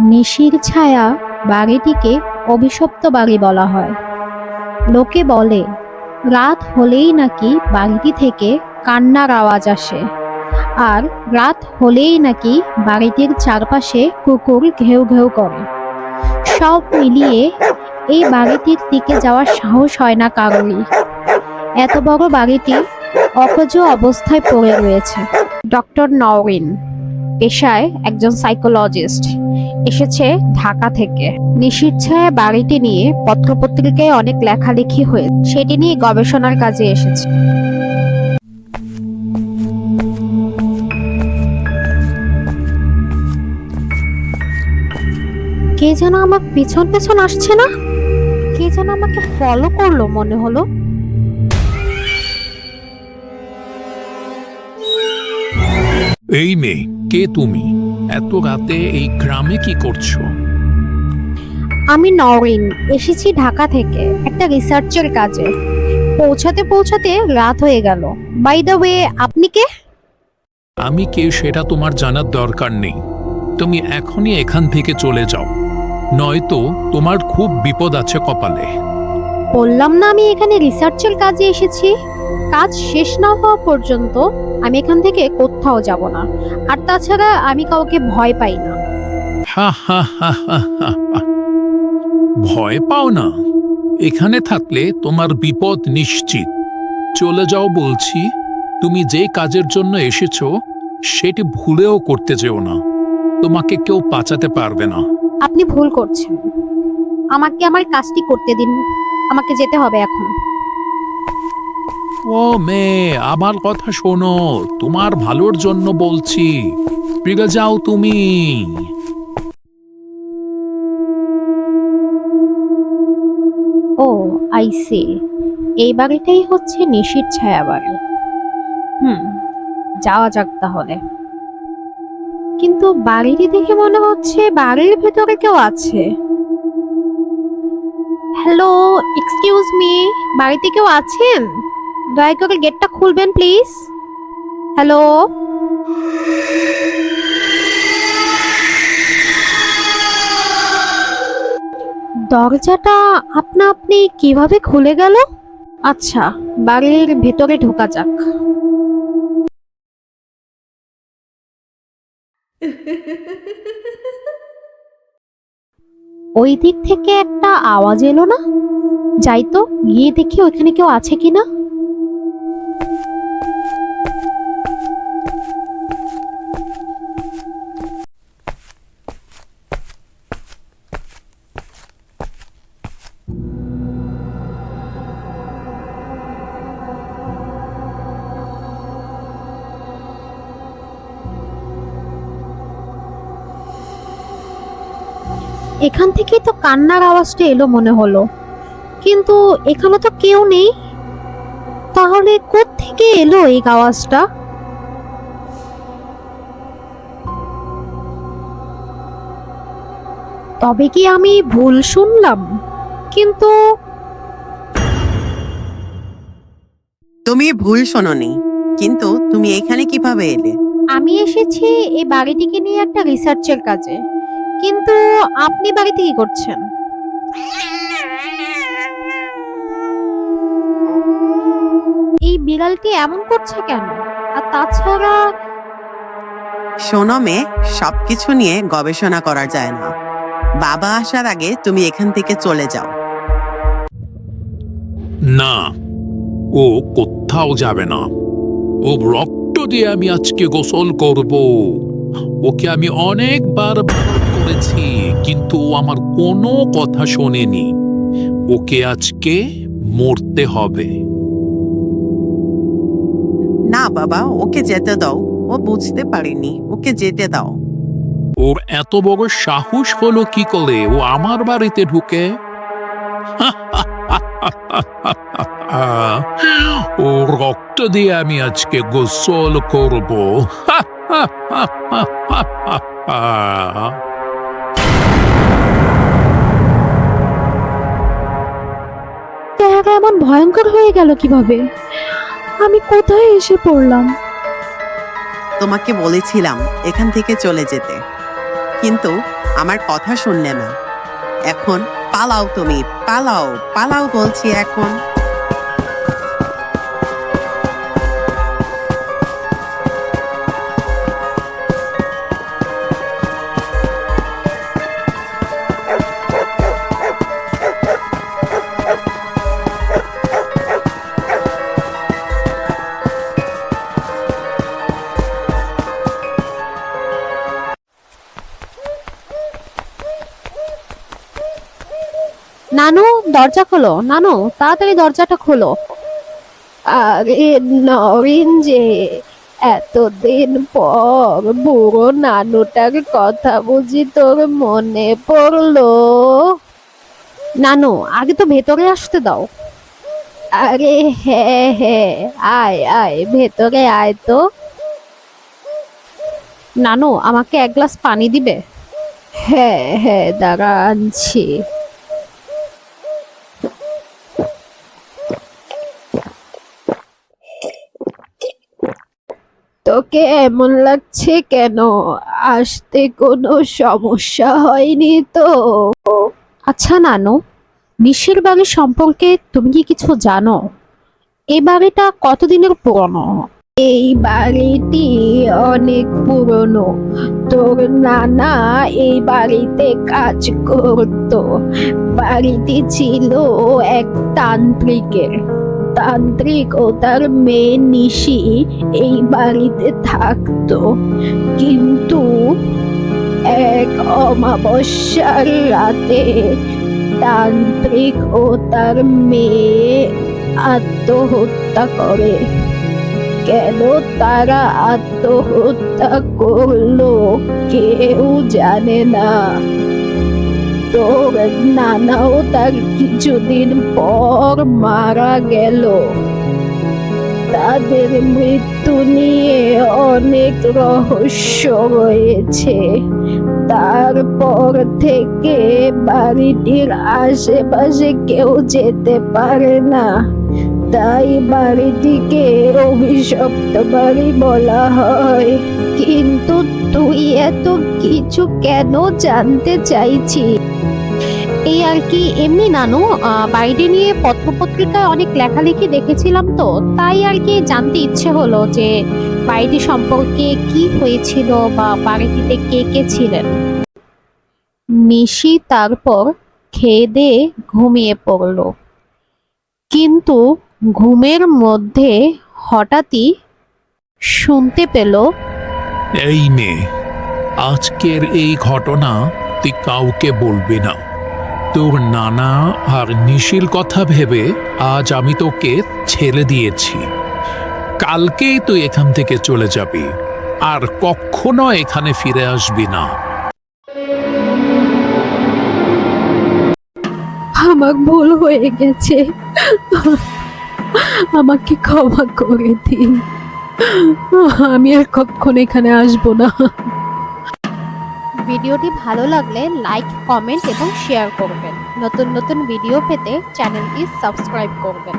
নিশির ছায়া বাড়িটিকে অভিশপ্ত বাড়ি বলা হয়। লোকে বলে, রাত হলেই নাকি বাড়িটি থেকে কান্নার আওয়াজ আসে। আর রাত হলেই নাকি বাড়িটির চারপাশে কুকুর ঘেউ ঘেউ করে। সব মিলিয়ে এই বাড়িটির দিকে যাওয়ার সাহস হয় না কারোরই। এত বড় বাড়িটি অকজ অবস্থায় পড়ে রয়েছে। ডক্টর নওরিন, পেশায় একজন সাইকোলজিস্ট। এসেছে ঢাকা থেকে। নিশীর ছায়া বাড়িটি নিয়ে পত্রপত্রিকায় অনেক লেখালেখি হয়ে সেটি নিয়ে গবেষণার কাজে এসেছে। কে যেন আমার পিছন পেছন আসছে না? কে যেন আমাকে ফলো করল মনে হলো। এই মেয়ে, কে তুমি? এত রাতে এই গ্রামে কি করছ? আমি নরিন এসেছি ঢাকা থেকে একটা রিসার্চের কাজে। পৌঁছাতে পৌঁছাতে রাত হয়ে গেল। বাই দ্য ওয়ে আপনি কে? আমি কে সেটা তোমার জানার দরকার নেই। তুমি এখনই এখান থেকে চলে যাও। নয়তো তোমার খুব বিপদ আছে কপালে। বললাম না আমি এখানে রিসার্চের কাজে এসেছি। কাজ শেষ না হওয়া পর্যন্ত আমি এখান থেকে কোথাও যাব না। আর তাছাড়া আমি কাউকে ভয় পাই না। ভয় পাও না। এখানে থাকলে তোমার বিপদ নিশ্চিত। চলে যাও বলছি তুমি যে কাজের জন্য এসেছ সেটি ভুলেও করতে যেও না। তোমাকে কেউ বাঁচাতে পারবে না। আপনি ভুল করছেন। আমাকে আমার কাজটি করতে দিন। আমাকে যেতে হবে এখন। ও মেয়ে, আমার কথা শোনো, তোমার ভালোর জন্য বলছি। ফিরে যাও তুমি। ও আই সি এই বাড়িটাই হচ্ছে নিশির ছায়া বাড়ি হুম, যাওয়া যাক তাহলে। কিন্তু বাড়িটি দেখে মনে হচ্ছে বাড়ির ভেতরে কেউ আছে। হ্যালো এক্সকিউজ মি বাড়িতে কেউ আছেন? দয়া করে গেটটা খুলবেন প্লিজ হ্যালো দরজাটা আপনা আপনি কীভাবে খুলে গেল? আচ্ছা বাড়ির ভেতরে ঢোকা যাক। ওই দিক থেকে একটা আওয়াজ এলো না? যাই তো, গিয়ে দেখি ওইখানে কেউ আছে কিনা। এখান থেকেই তো কান্নার আওয়াজটা এলো মনে হলো। কিন্তু এখানে তো কেউ নেই। তাহলে থেকে এলো এই আওয়াজটা? তবে কি আমি ভুল শুনলাম? কিন্তু তুমি ভুল শোনোনি কিন্তু তুমি এখানে কীভাবে এলে? আমি এসেছি এই বাড়িটিকে নিয়ে একটা রিসার্চের কাজে। কিন্তু আপনি বাড়িতে কি করছেন? এই বিড়ালটি এমন করছে কেন? আর তাছাড়া শোনো মেয়ে সবকিছু নিয়ে গবেষণা করা যায় না। বাবা আসার আগে তুমি এখান থেকে চলে যাও। না ও কোথাও যাবে না। ও রক্ত দিয়ে আমি আজকে গোসল করব। ওকে আমি অনেকবার করেছি কিন্তু ও আমার কোনো কথা শোনেনি। ওকে আজকে মরতে হবে। না বাবা ওকে যেতে দাও। ও বুঝতে পারেনি ওকে যেতে দাও। ওর এত বড় সাহস হলো কি করে? ও আমার বাড়িতে ঢুকে। ও রক্ত দিয়ে আমি আজকে গোসল করব। জায়গা এমন ভয়ঙ্কর হয়ে গেল কীভাবে? আমি কোথায় এসে পড়লাম? তোমাকে বলেছিলাম এখান থেকে চলে যেতে। কিন্তু আমার কথা শুনলে না। এখন পালাও তুমি, পালাও পালাও বলছি এখন। নানু, দরজা খোলো। নানু, তাড়াতাড়ি দরজাটা খোলো। আরে যে এতদিন পর বুড়ো নানুটার কথা বুঝি তোর মনে পড়ল। নানু, আগে তো ভেতরে আসতে দাও। আরে হ্যাঁ হ্যাঁ আয় আয়, ভেতরে আয় তো। নানু, আমাকে এক গ্লাস পানি দিবে? হ্যাঁ হ্যাঁ দাঁড়া আনছি। তোকে এমন লাগছে কেন? আসতে কোনো সমস্যা হয়নি তো। আচ্ছা নানু নিশির বাড়ি সম্পর্কে তুমি কি কিছু জানো? এই বাড়িটা কতদিনের পুরনো? এই বাড়িটি অনেক পুরনো। তোর নানা এই বাড়িতে কাজ করতো। বাড়িটি ছিল এক তান্ত্রিকের। তান্ত্রিক ও তার মেয়ে নিশি এই বাড়িতে থাকতো। কিন্তু এক অমাবস্যার রাতে তান্ত্রিক ও তার মেয়ে আত্মহত্যা করে। কেন তারা আত্মহত্যা করল কেউ জানে না। তোর নানাও তার কিছুদিন পর মারা গেল। তাদের মৃত্যু নিয়ে অনেক রহস্য রয়েছে। তারপর থেকে বাড়িটির আশেপাশে কেউ যেতে পারে না। তাই বাড়িটিকে অভিশপ্ত বাড়ি বলা হয়। কিন্তু তুই এত কিছু কেন জানতে চাইছি এই আর কি, এমনি নানু বাড়িটি নিয়ে পত্রপত্রিকায় অনেক লেখালেখি দেখেছিলাম তো, তাই আর কি জানতে ইচ্ছে হলো যে বাড়িটি সম্পর্কে কি হয়েছিল বা বাড়িটিতে কে কে ছিলেন। মিশি তারপর খেয়ে দিয়ে ঘুমিয়ে পড়ল। কিন্তু ঘুমের মধ্যে হঠাৎই শুনতে পেল, এই মেয়ে আজকের এই ঘটনা তুই কাউকে বলবি না। তোর নানা আর নিশিল কথা ভেবে আজ আমি তোকে ছেড়ে দিয়েছি। কালকেই তুই এখান থেকে চলে যাবি, আর কখনো এখানে ফিরে আসবি না। আমার ভুল হয়ে গেছে। আমাকে ক্ষমা করে দিন। আমি আর কখন এখানে আসব না। ভিডিওটি ভালো লাগলে লাইক, কমেন্ট এবং শেয়ার করবেন। নতুন নতুন ভিডিও পেতে চ্যানেলটি সাবস্ক্রাইব করবেন।